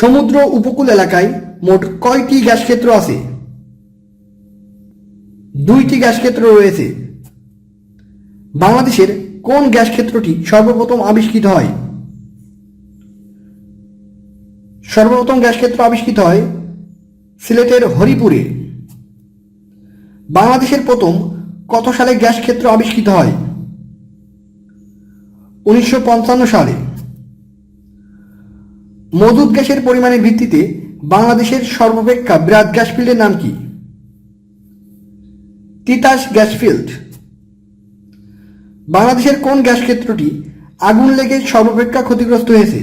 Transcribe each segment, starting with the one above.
সমুদ্র উপকূল এলাকায় মোট কয়টি গ্যাস ক্ষেত্র আছে? দুইটি গ্যাস ক্ষেত্র রয়েছে। বাংলাদেশের কোন গ্যাস ক্ষেত্রটি সর্বপ্রথম আবিষ্কৃত হয়? সর্বপ্রথম গ্যাস ক্ষেত্র আবিষ্কৃত হয় সিলেটের হরিপুরে। বাংলাদেশের প্রথম কত সালে গ্যাস ক্ষেত্র আবিষ্কৃত হয়? উনিশশো পঞ্চান্ন সালে। মজুদ গ্যাসের পরিমাণের ভিত্তিতে বাংলাদেশের সর্বাপেক্ষা বৃহৎ গ্যাস ফিল্ডের নাম কি? Titas gas field. বাংলাদেশের কোন গ্যাস ক্ষেত্রটি আগুন লেগে সর্বাপেক্ষা ক্ষতিগ্রস্ত হয়েছে?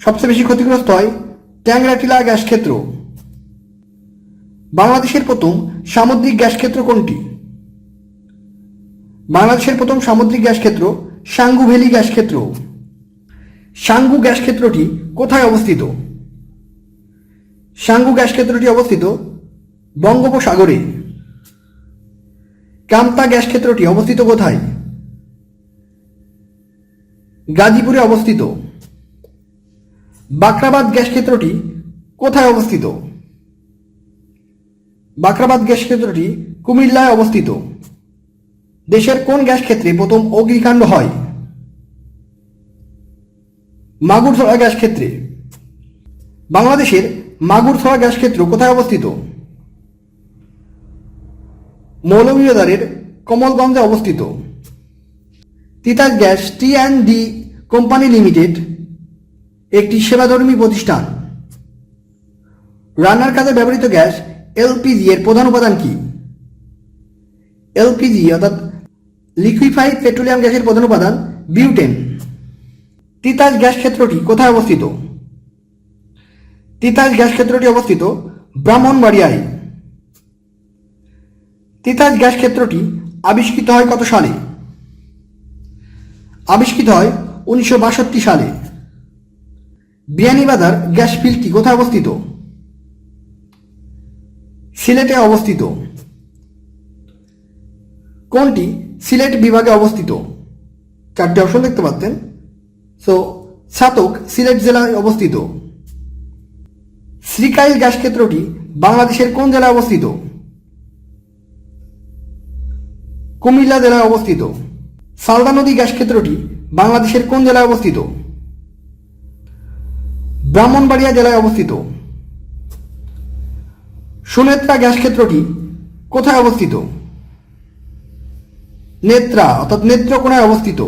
সবচেয়ে বেশি ক্ষতিগ্রস্ত হয় ট্যাংরাটিলা গ্যাস ক্ষেত্র। বাংলাদেশের প্রথম সামুদ্রিক গ্যাস ক্ষেত্র কোনটি? বাংলাদেশের প্রথম সামুদ্রিক গ্যাস ক্ষেত্র সাঙ্গু ভ্যালি গ্যাস ক্ষেত্র। সাঙ্গু গ্যাস ক্ষেত্রটি কোথায় অবস্থিত? সাঙ্গু গ্যাস ক্ষেত্রটি অবস্থিত বঙ্গোপসাগরে। কামতা গ্যাস ক্ষেত্রটি অবস্থিত কোথায়? গাজীপুরে অবস্থিত। বাকরাবাদ গ্যাস ক্ষেত্রটি কোথায় অবস্থিত? বাকরাবাদ গ্যাস ক্ষেত্রটি কুমিল্লায় অবস্থিত। দেশের কোন গ্যাস ক্ষেত্রে প্রথম অগ্নিকাণ্ড হয়? মাগুরছড়া গ্যাস ক্ষেত্রে। বাংলাদেশের মাগুরছড়া গ্যাস ক্ষেত্র কোথায় অবস্থিত? মৌলভীবাজারের কমলগঞ্জে অবস্থিত। Titas gas T and D company limited একটি সেবাধর্মী প্রতিষ্ঠান। রান্নার কাজে ব্যবহৃত গ্যাস এলপিজি এর প্রধান উপাদান কি? এলপিজি অর্থাৎ লিকুইফাইড পেট্রোলিয়াম গ্যাসের প্রধান উপাদান বিউটেন। তিতাস গ্যাস ক্ষেত্রটি কোথায় অবস্থিত? তিতাস গ্যাস ক্ষেত্রটি অবস্থিত ব্রাহ্মণবাড়িয়ায়। তিতাস গ্যাস ক্ষেত্রটি আবিষ্কৃত হয় কত সালে? আবিষ্কৃত হয় উনিশশো বাষট্টি সালে। বিয়ানীবাজার গ্যাস ফিল্ডটি কোথায় অবস্থিত? সিলেটে অবস্থিত। কোনটি সিলেট বিভাগে অবস্থিত? চারটি অপশন দেখতে পাচ্ছেন। সো ছাতক সিলেট জেলায় অবস্থিত। শ্রীকাইল গ্যাস ক্ষেত্রটি বাংলাদেশের কোন জেলায় অবস্থিত? কুমিল্লা জেলায় অবস্থিত। সালদা নদী গ্যাস ক্ষেত্রটি বাংলাদেশের কোন জেলায় অবস্থিত? ব্রাহ্মণবাড়িয়া জেলায় অবস্থিত। সুনেত্রা গ্যাস ক্ষেত্রটি কোথায় অবস্থিত? নেত্রা, অর্থাৎ নেত্রকোনায় অবস্থিত।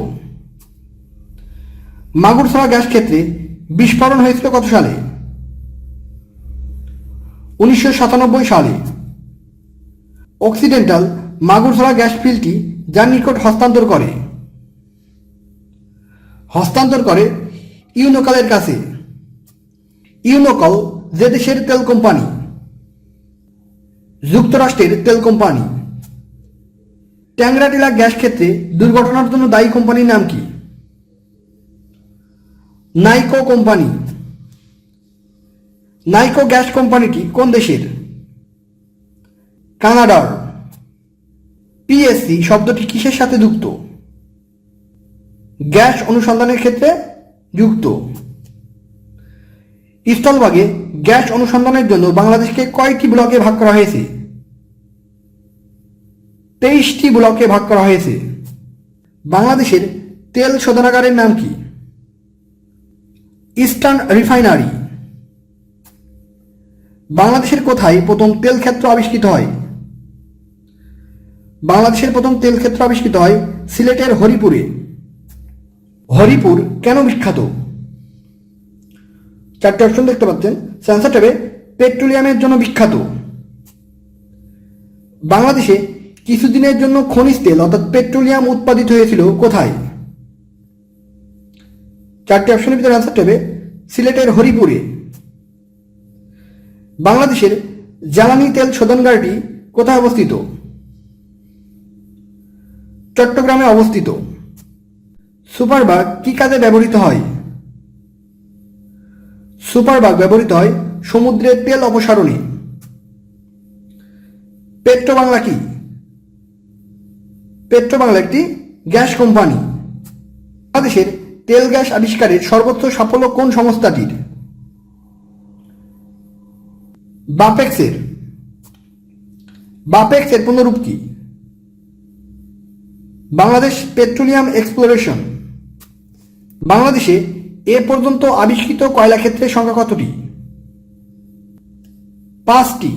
মাগুরছড়া গ্যাস ক্ষেত্রে বিস্ফোরণ হয়েছিল কত সালে? উনিশশো সাতানব্বই সালে। অক্সিডেন্টাল মাগুরছড়া গ্যাস ফিল্ডটি যার নিকট হস্তান্তর করে। হস্তান্তর করে ইউনোকালের কাছে। ইউনোকল যে দেশের তেল কোম্পানি। যুক্তরাষ্ট্রের তেল কোম্পানি। ট্যাংরাটিলা গ্যাস ক্ষেত্রে দুর্ঘটনার জন্য দায়ী কোম্পানির নাম কি? নাইকো কোম্পানি। নাইকো গ্যাস কোম্পানিটি কোন দেশের? কানাডার। পিএসসি শব্দটি কিসের সাথে যুক্ত? গ্যাস অনুসন্ধানের ক্ষেত্রে যুক্ত। স্থলভাগে গ্যাস অনুসন্ধানের জন্য বাংলাদেশকে কয়টি ব্লকে ভাগ করা হয়েছে? তেইশটি ব্লকে ভাগ করা হয়েছে। বাংলাদেশের তেল শোধনাগারের নাম কি? Eastern refinery. বাংলাদেশের কোথায় প্রথম তেল ক্ষেত্র আবিষ্কৃত হয়? বাংলাদেশের প্রথম তেল ক্ষেত্র আবিষ্কৃত হয় সিলেটের হরিপুরে। হরিপুর কেন বিখ্যাত? চারটে অপশন দেখতে পাচ্ছেন। ট্যাবে পেট্রোলিয়ামের জন্য বিখ্যাত। বাংলাদেশে কিছুদিনের জন্য খনিজ তেল, অর্থাৎ পেট্রোলিয়াম, উৎপাদিত হয়েছিল কোথায়? চারটি অপশনের ভিতরে অ্যান্সার ট্যাবে সিলেটের হরিপুরে। বাংলাদেশের জ্বালানি তেল শোধনগারটি কোথায় অবস্থিত? চট্টগ্রামে অবস্থিত। সুপারবাগ কি কাজে ব্যবহৃত হয়? সুপারবাগ ব্যবহৃত হয় সমুদ্রের তেল অপসারণে। পেট্রো বাংলা কি? পেট্রো বাংলা একটি গ্যাস কোম্পানি। বাংলাদেশের তেল গ্যাস আবিষ্কারের সর্বোচ্চ সাফল্য কোন সংস্থাটির? বাপেক্সের। বাপেক্সের পুনরূপ কি? Bangladesh petroleum exploration. বাংলাদেশে এ পর্যন্ত আবিষ্কৃত কয়লা ক্ষেত্রের সংখ্যা কতটি? পাঁচটি।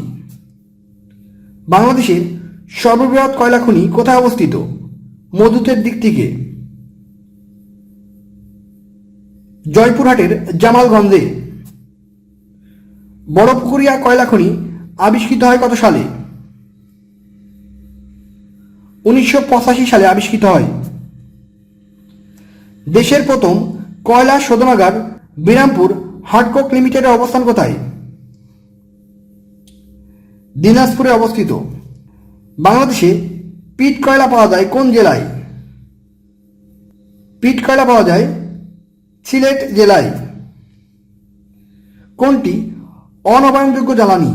বাংলাদেশের সর্ববৃহৎ কয়লা খনি কোথায় অবস্থিত? মধুতের দিক থেকে। জয়পুরহাটের জামালগঞ্জে। বড়পুকুরিয়া কয়লা খনি আবিষ্কৃত হয় কত সালে? উনিশশো পঁচাশি সালে আবিষ্কৃত হয়। দেশের প্রথম কয়লা শোধনাগার বিরামপুর হার্ডকোক লিমিটেডের অবস্থান কোথায়? দিনাজপুরে অবস্থিত। বাংলাদেশে পিট কয়লা পাওয়া যায় কোন জেলায়? পিট কয়লা পাওয়া যায় সিলেট জেলায়। কোনটি? অনবায়নযোগ্য জ্বালানি।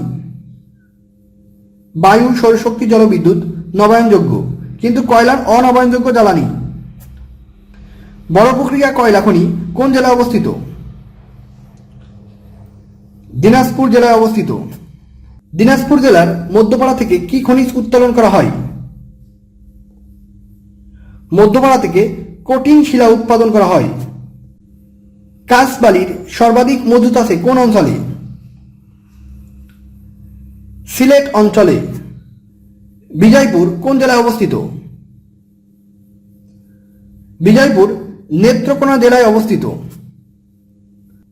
বায়ু, সৌরশক্তি, জলবিদ্যুৎ, নবায়নযোগ্য। কিন্তু কয়লার অনবায়নযোগ্য জ্বালানি। বড় প্রক্রিয়া কয়লা খনি, কোন জেলায় অবস্থিত? দিনাজপুর জেলায় অবস্থিত। দিনাজপুর জেলার মধ্যপাড়া থেকে কি খনিজ উত্তোলন করা হয়? মধ্যপাড়া থেকে কঠিন শিলা উৎপাদন করা হয়। কাঁচবালির সর্বাধিক মজুত আছে কোন অঞ্চলে? সিলেট অঞ্চলে। বিজয়পুর কোন জেলায় অবস্থিত? বিজয়পুর নেত্রকোনা জেলায় অবস্থিত।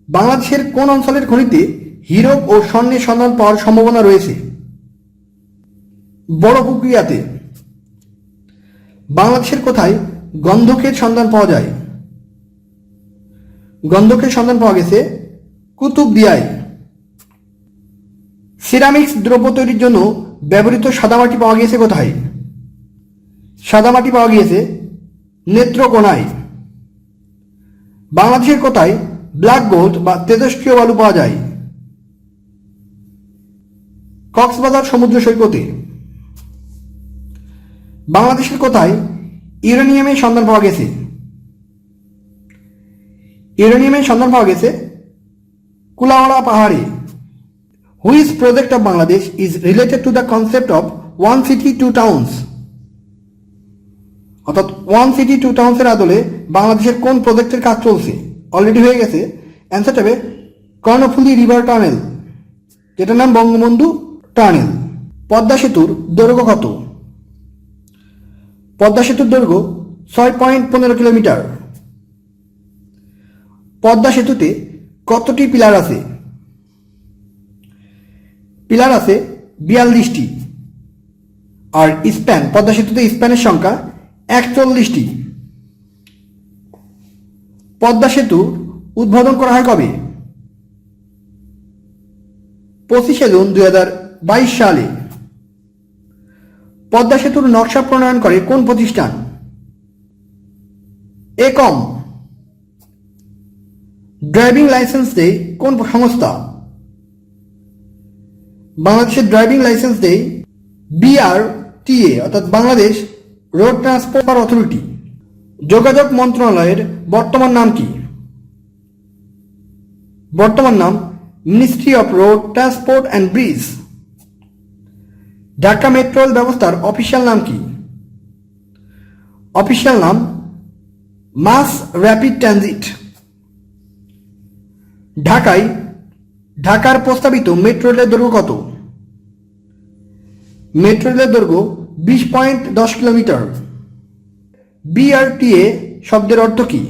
বাংলাদেশের কোন অঞ্চলের খনিতে হীরক ও স্বর্ণের সন্ধান পাওয়ার সম্ভাবনা রয়েছে? বড় প্রক্রিয়াতে। বাংলাদেশের কোথায় গন্ধকের সন্ধান পাওয়া যায়? গন্ধকের সন্ধান পাওয়া গেছে। কুতুবদিয়ায় সিরামিক্স দ্রব্য তৈরির জন্য ব্যবহৃত সাদামাটি পাওয়া গিয়েছে কোথায়? সাদামাটি পাওয়া গিয়েছে নেত্রকোনায়। বাংলাদেশের কোথায় ব্ল্যাক গোল্ড বা তেজস্ক্রিয় বালু পাওয়া যায়? কক্সবাজার সমুদ্র সৈকতে। বাংলাদেশের কোথায় ইউরেনিয়ামের সন্ধান পাওয়া গেছে? ইউরেনিয়ামের সন্ধান পাওয়া গেছে। কুলাওয়াড়া পাহাড়ে। Which project of Bangladesh is related to the concept of one city two towns অর্থাৎ ওয়ান সিটি টু টাউন্সের আদলে বাংলাদেশের কোন প্রজেক্টের কাজ চলছে? অলরেডি হয়ে গেছে। অ্যান্সার হবে কর্ণফুলি রিভার টানেল যেটার নাম বঙ্গবন্ধু টানেল পদ্মা সেতুর দৈর্ঘ্য কত? পদ্মা সেতুর দৈর্ঘ্য ছয় পয়েন্ট পনেরো কিলোমিটার। পদ্মা সেতুতে কতটি পিলার আছে? পিলার আছে বিয়াল্লিশটি। আর স্প্যান, পদ্মা সেতুতে স্প্যানের সংখ্যা একচল্লিশটি। পদ্মা সেতু উদ্বোধন করা হয় কবে? পঁচিশে জুন দুই সালে। পদ্মা সেতুর নকশা প্রণয়ন করে কোন প্রতিষ্ঠান? একম ড্রাইভিং লাইসেন্স দেয় কোন সংস্থা? বাংলাদেশের ড্রাইভিং লাইসেন্স দেয় বিআরটিএ, অর্থাৎ বাংলাদেশ রোড ট্রান্সপোর্ট অথরিটি। যোগাযোগ মন্ত্রণালয়ের বর্তমান নাম কি? বর্তমান নাম ministry of road transport and bridge. Dhaka metro ব্যবস্থার অফিসিয়াল নাম কি? অফিসিয়াল নাম মাস র্যাপিড ট্রানজিট। ঢাকায়, ঢাকার প্রস্তাবিত মেট্রো রেলের দৈর্ঘ্য কত? মেট্রো রেলের দৈর্ঘ্য বিশ পয়েন্ট দশ কিলোমিটার। বিআরটিএ শব্দের অর্থ কি?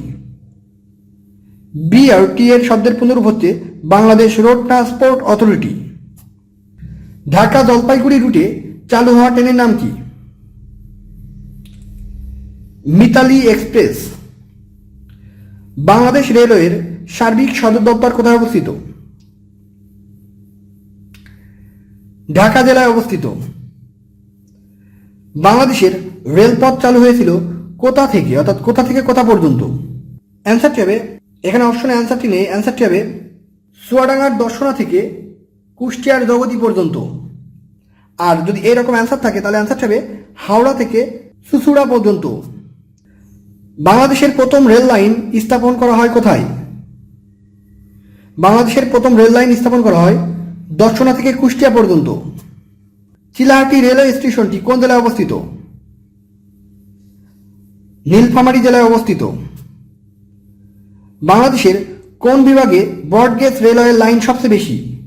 বিআরটিএ শব্দের পুনরূপ হচ্ছে Bangladesh road transport authority. Dhaka Jalpaiguri রুটে চালু হওয়া ট্রেনের নাম কি? মিতালি এক্সপ্রেস। বাংলাদেশ রেলওয়ের সার্বিক সদর দপ্তর কোথায় অবস্থিত? ঢাকা জেলায় অবস্থিত। বাংলাদেশের রেলপথ চালু হয়েছিল কোথা থেকে? অর্থাৎ কোথা থেকে কোথা পর্যন্ত? অ্যান্সারটি হবে এখানে অপশনে অ্যান্সারটি নেই। অ্যান্সারটি হবে চুয়াডাঙ্গার দর্শনা থেকে কুষ্টিয়ার জগতি পর্যন্ত। আর যদি এরকম অ্যান্সার থাকে, তাহলে অ্যান্সারটি হবে হাওড়া থেকে সুসুড়া পর্যন্ত। বাংলাদেশের প্রথম রেল লাইন স্থাপন করা হয় কোথায়? বাংলাদেশের প্রথম রেল লাইন স্থাপন করা হয় দর্শনা থেকে কুষ্টিয়া পর্যন্ত। চিলাহাটি রেলওয়ে স্টেশনটি কোন জেলায় অবস্থিত? নীলফামারী জেলায় অবস্থিত। বাংলাদেশের কোন বিভাগে ব্রডগেজ রেলওয়ে লাইন সবচেয়ে বেশি?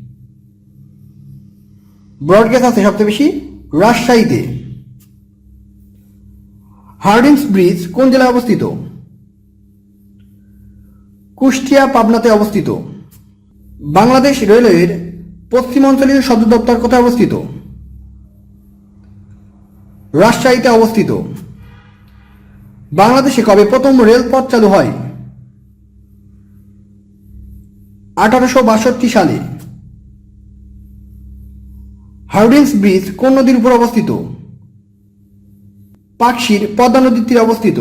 ব্রডগেজ আছে সবচেয়ে বেশি রাজশাহীতে। হার্ডিংস ব্রিজ কোন জেলায় অবস্থিত? কুষ্টিয়া, পাবনাতে অবস্থিত। বাংলাদেশ রেলওয়ের পশ্চিমাঞ্চলীয় সদর দপ্তর কোথায় অবস্থিত? রাজশাহীতে অবস্থিত। বাংলাদেশে কবে প্রথম রেলপথ চালু হয়? আঠারোশো বাষট্টি সালে। হার্ডিংস ব্রিজ কোন নদীর উপর অবস্থিত? পাকশির পদ্মা নদীর তীরে অবস্থিত।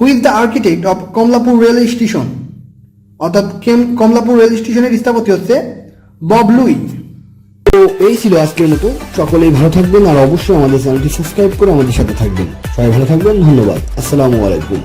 Who is the architect of Kamalapur rail station. অর্থাৎ কেম- কমলাপুর রেল স্টেশনের স্থাপতি হচ্ছে বব লুই। তো এই ছিল আজকের মতো। সকলেই ভালো থাকবেন আর অবশ্যই আমাদের চ্যানেলটি সাবস্ক্রাইব করে আমাদের সাথে থাকবেন। সবাই ভালো থাকবেন, ধন্যবাদ। আসসালামু আলাইকুম।